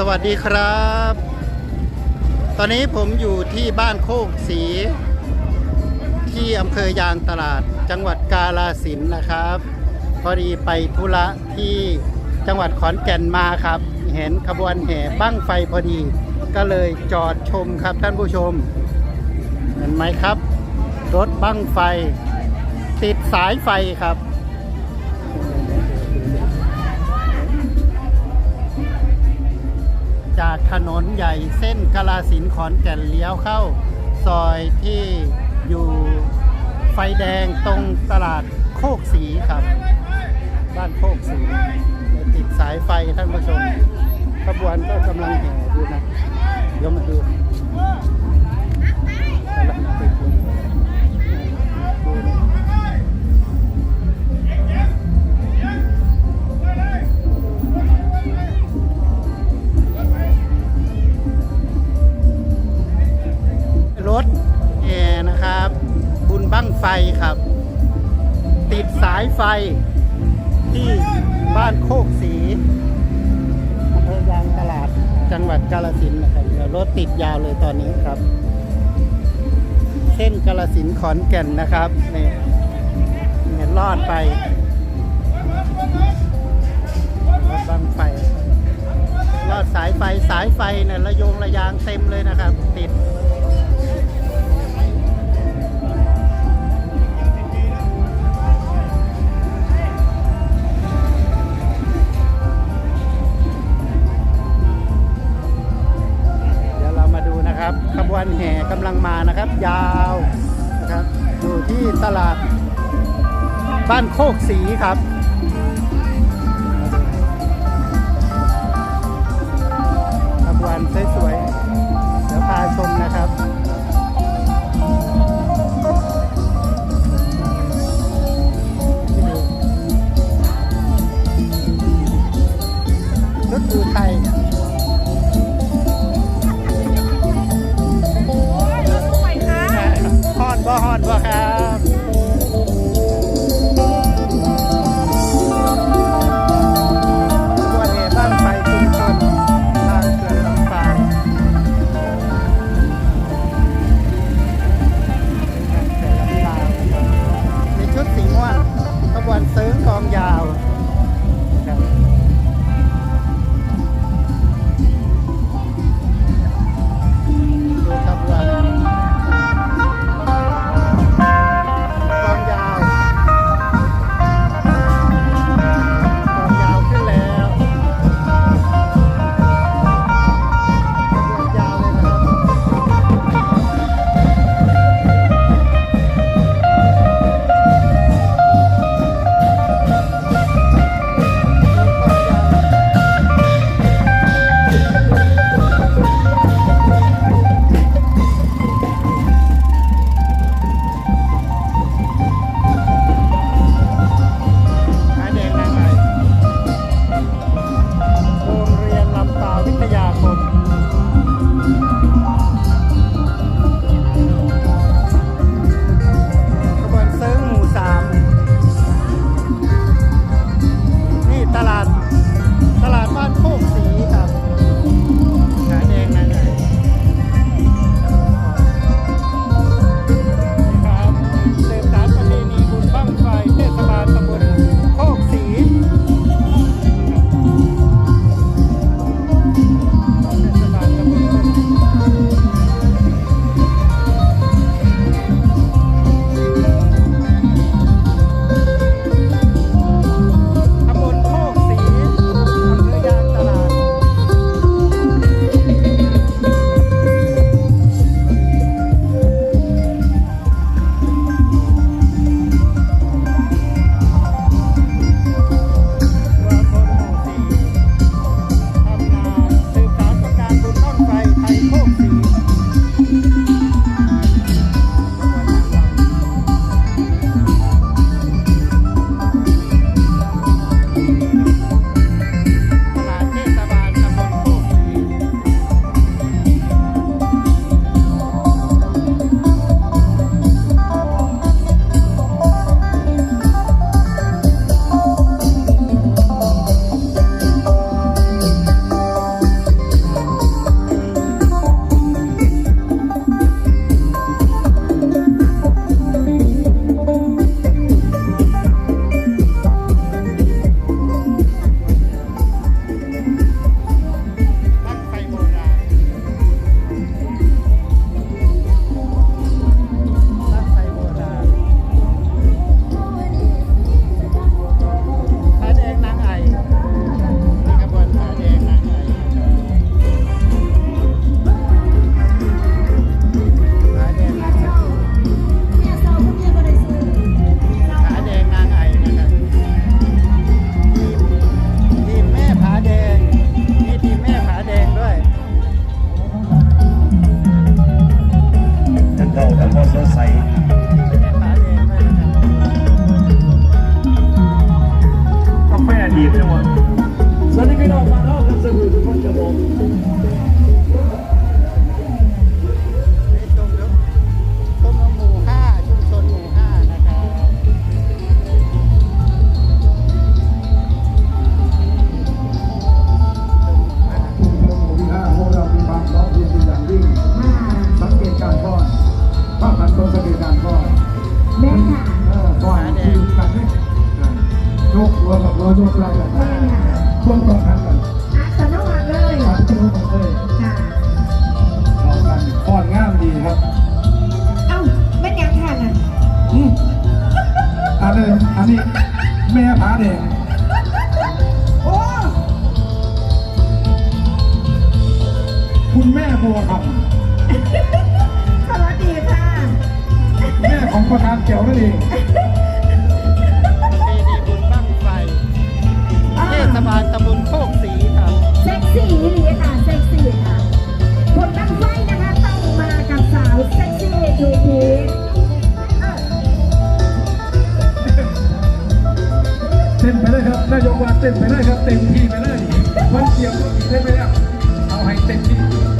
สวัสดีครับ ตอนนี้ผมอยู่ที่บ้านโคกศรีที่อำเภอยางตลาดจังหวัดกาลาสินนะครับ พอดีไปธุระที่จังหวัดขอนแก่นมาครับ เห็นขบวนแห่บั้งไฟพอดี ก็เลยจอดชมครับท่านผู้ชม เห็นไหมครับ รถบั้งไฟ ติดสายไฟครับ จากถนนใหญ่เส้นกาลาสินขอนแก่นเลี้ยวเข้า ซอยที่อยู่ไฟแดงตรงตลาดโคกสีครับ บ้านโคกสีติดสายไฟท่านผู้ชมขบวนก็กำลังแห่ดูนะเดี๋ยวมาดู งไฟครับ ติดสายไฟที่บ้านโคกสีอำเภอยางตลาดจังหวัดกาลสินนะครับรถติดยาวเลยตอนนี้ครับ เส้นกาลสินขอนแก่นนะครับนี่เนี่ยลอดไปรถบังไฟลอดสายไฟสายไฟเนี่ยระโยงระยางเต็มเลยนะครับ ติด กำลังมานะครับ ยาวนะครับอยู่ที่ตลาดบ้านโคกสีครับ กับล้อยกไหล่กันพวกต้องกันกันอัตโนมัติเลยทำตัวกันเลยค่ะเอากันป้อนงามดีครับเอ้าไม่ยังทานอะอืมอันนี้อันนี้ เลยครับนายกวาดเต้นไปเลยครับเต็มที่ไปเลยมันเกี่ยวก็ได้ไหมครับเอาให้เต็มที่